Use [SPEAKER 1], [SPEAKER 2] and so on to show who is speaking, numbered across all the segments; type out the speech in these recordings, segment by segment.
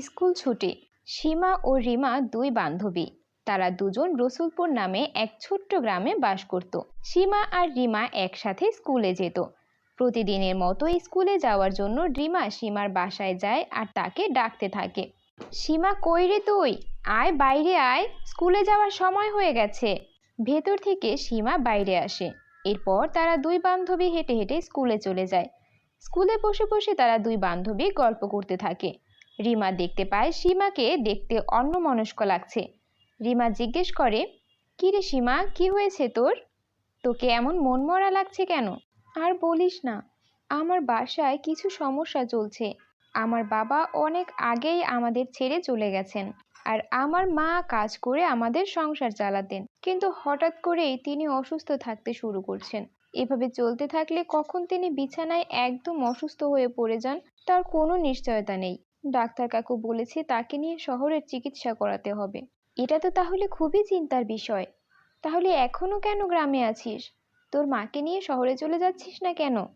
[SPEAKER 1] School ছুটি। সীমা ও রিমা দুই বান্ধবী। তারা দুজন রসুলপুর নামে এক ছোট্ট গ্রামে বাস করত। সীমা আর রিমা একসাথে স্কুলে যেত। প্রতিদিনের মতো স্কুলে যাওয়ার জন্য রিমা সীমার বাসায় যায় আর তাকে ডাকতে থাকে। সীমা, কই রে তুই? আয় বাইরে আয়। স্কুলে যাওয়ার সময় হয়ে গেছে। ভেতর থেকে সীমা বাইরে আসে। এরপর তারা দুই বান্ধবী হেঁটে হেঁটে স্কুলে চলে যায়। স্কুলে বসে বসে তারা দুই বান্ধবী গল্প করতে থাকে। রিমা দেখতে পায় সীমাকে দেখতে অন্যমনস্ক লাগছে। রিমা জিজ্ঞেস করে কি রে সীমা, কি হয়েছে তোর? তোকে এমন মনমরা লাগছে কেন? আর বলিস না, আমার বাসায় কিছু সমস্যা চলছে। আমার বাবা অনেক আগেই আমাদের ছেড়ে চলে গেছেন আর আমার মা কাজ করে আমাদের সংসার চালাতেন। কিন্তু হঠাৎ করেই তিনি অসুস্থ থাকতে শুরু করছেন। এভাবে চলতে থাকলে কখন তিনি বিছানায় একদম অসুস্থ হয়ে পড়ে যান, তার কোনো নিশ্চয়তা নেই। ডাক্তার কাকু বলেছে, তাকে নিয়ে শহরের চিকিৎসা করাতে হবে। এটা তো তাহলে খুবই চিন্তার বিষয়। তাহলে এখনও কেন গ্রামে আছিস? তোর মাকে নিয়ে শহরে চলে যাচ্ছিস না কেন?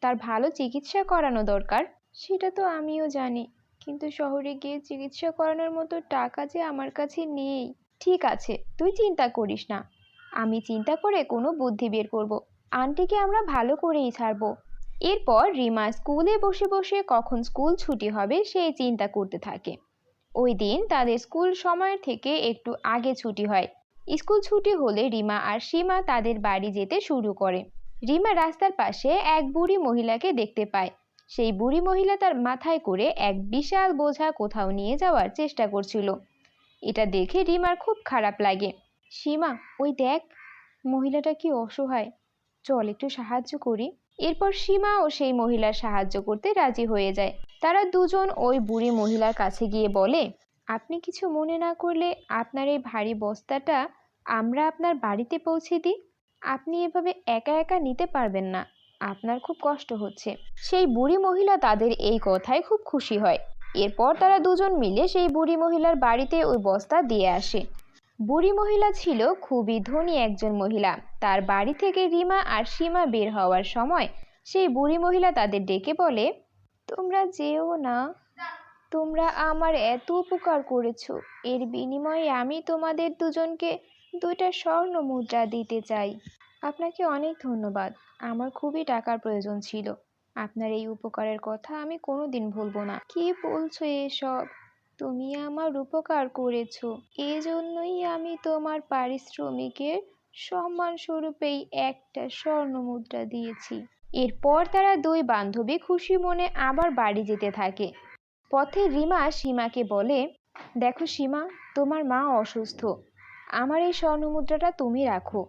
[SPEAKER 1] তার ভালো চিকিৎসা করানো দরকার? সেটা তো আমিও জানি। কিন্তু শহরে গিয়ে চিকিৎসা করানোর মতো টাকা যে আমার কাছে নেই। ঠিক আছে, তুই চিন্তা করিস না। আমি চিন্তা করে কোনো বুদ্ধি বের করব। আন্টিকে আমরা ভালো করেই ছাড়বো। এরপর রিমা স্কুলে বসে বসে কখন স্কুল ছুটি হবে সেই চিন্তা করতে থাকে। ওই দিন তাদের স্কুল সময়ের থেকে একটু আগে ছুটি হয়। স্কুল ছুটি হলে রিমা আর সীমা তাদের বাড়ি যেতে শুরু করে। রিমা রাস্তার পাশে এক বুড়ি মহিলাকে দেখতে পায়। সেই বুড়ি মহিলা তার মাথায় করে এক বিশাল বোঝা কোথাও নিয়ে যাওয়ার চেষ্টা করছিল। এটা দেখে রিমার খুব খারাপ লাগে। সীমা, ওই দেখ, মহিলাটা কি অসহায়। চল একটু সাহায্য করি। এরপর সীমা ও সেই মহিলার সাহায্য করতে রাজি হয়ে যায়। তারা দুজন ওই বুড়ি মহিলার কাছে গিয়ে বলে, আপনি কিছু মনে না করলে আপনার এই ভারী বস্তাটা আমরা আপনার বাড়িতে পৌঁছে দিই। আপনি এভাবে একা একা নিতে পারবেন না। আপনার খুব কষ্ট হচ্ছে। সেই বুড়ি মহিলা তাদের এই কথায় খুব খুশি হয়। এরপর তারা দুজন মিলে সেই বুড়ি মহিলার বাড়িতে ওই বস্তা দিয়ে আসে। বুড়ি মহিলা ছিল খুবই ধনী একজন মহিলা। তার বাড়ি থেকে রিমা আর সীমা বের হওয়ার সময় সেই বুড়ি মহিলা তাদের ডেকে বলে, তোমরা যেও না। তোমরা আমার এত উপকার করেছ। এর বিনিময়ে আমি তোমাদের দুজনকে দুইটা স্বর্ণ মুদ্রা দিতে চাই। আপনাকে অনেক ধন্যবাদ। আমার খুবই টাকার প্রয়োজন ছিল। আপনার এই উপকারের কথা আমি কোনোদিন ভুলবো না। কি বলছো এসব? তুমি আমার উপকার করেছ। এজন্যই আমি তোমার পারিশ্রমিকের সম্মান স্বরূপেই একটা স্বর্ণ মুদ্রা দিয়েছি। এরপর তারা দুই বান্ধবী খুশি মনে আবার বাড়ি যেতে থাকে। পথে রিমা সীমাকে বলে, দেখো সীমা, তোমার মা অসুস্থ। আমার এই স্বর্ণ মুদ্রাটা তুমি রাখো।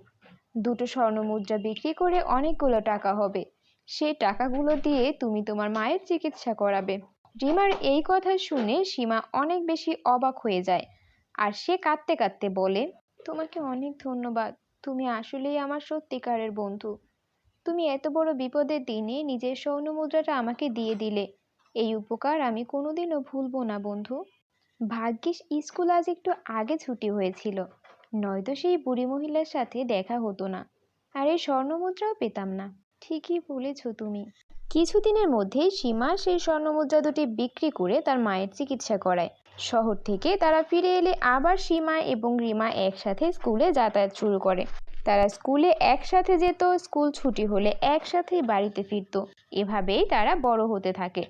[SPEAKER 1] দুটো স্বর্ণ মুদ্রা বিক্রি করে অনেকগুলো টাকা হবে। সেই টাকাগুলো দিয়ে তুমি তোমার মায়ের চিকিৎসা করাবে। রিমার এই কথা শুনে সীমা অনেক বেশি অবাক হয়ে যায়। আর সে কাঁদতে কাঁদতে বলে, তোমাকে অনেক ধন্যবাদ। তুমি আসলেই আমার সত্যিকারের বন্ধু। তুমি এত বড় বিপদের দিনে নিজের স্বর্ণ মুদ্রাটা আমাকে দিয়ে দিলে। এই উপকার আমি কোনোদিনও ভুলবো না, বন্ধু। ভাগ্যিস স্কুল আজ একটু আগে ছুটি হয়েছিল। নয়তো সেই বুড়ি মহিলার সাথে দেখা হতো না। আর এই স্বর্ণ মুদ্রাও পেতাম না। ঠিকই বলেছ তুমি। কিছুদিনের মধ্যেই সীমা সেই স্বর্ণমুদ্রা দুটি বিক্রি করে তার মায়ের চিকিৎসা করায়। শহর থেকে তারা ফিরে এলে আবার সীমা এবং রিমা একসাথে স্কুলে যাতায়াত শুরু করে। তারা স্কুলে একসাথে যেত, স্কুল ছুটি হলে একসাথে বাড়িতে ফিরত। এভাবেই তারা বড় হতে থাকে।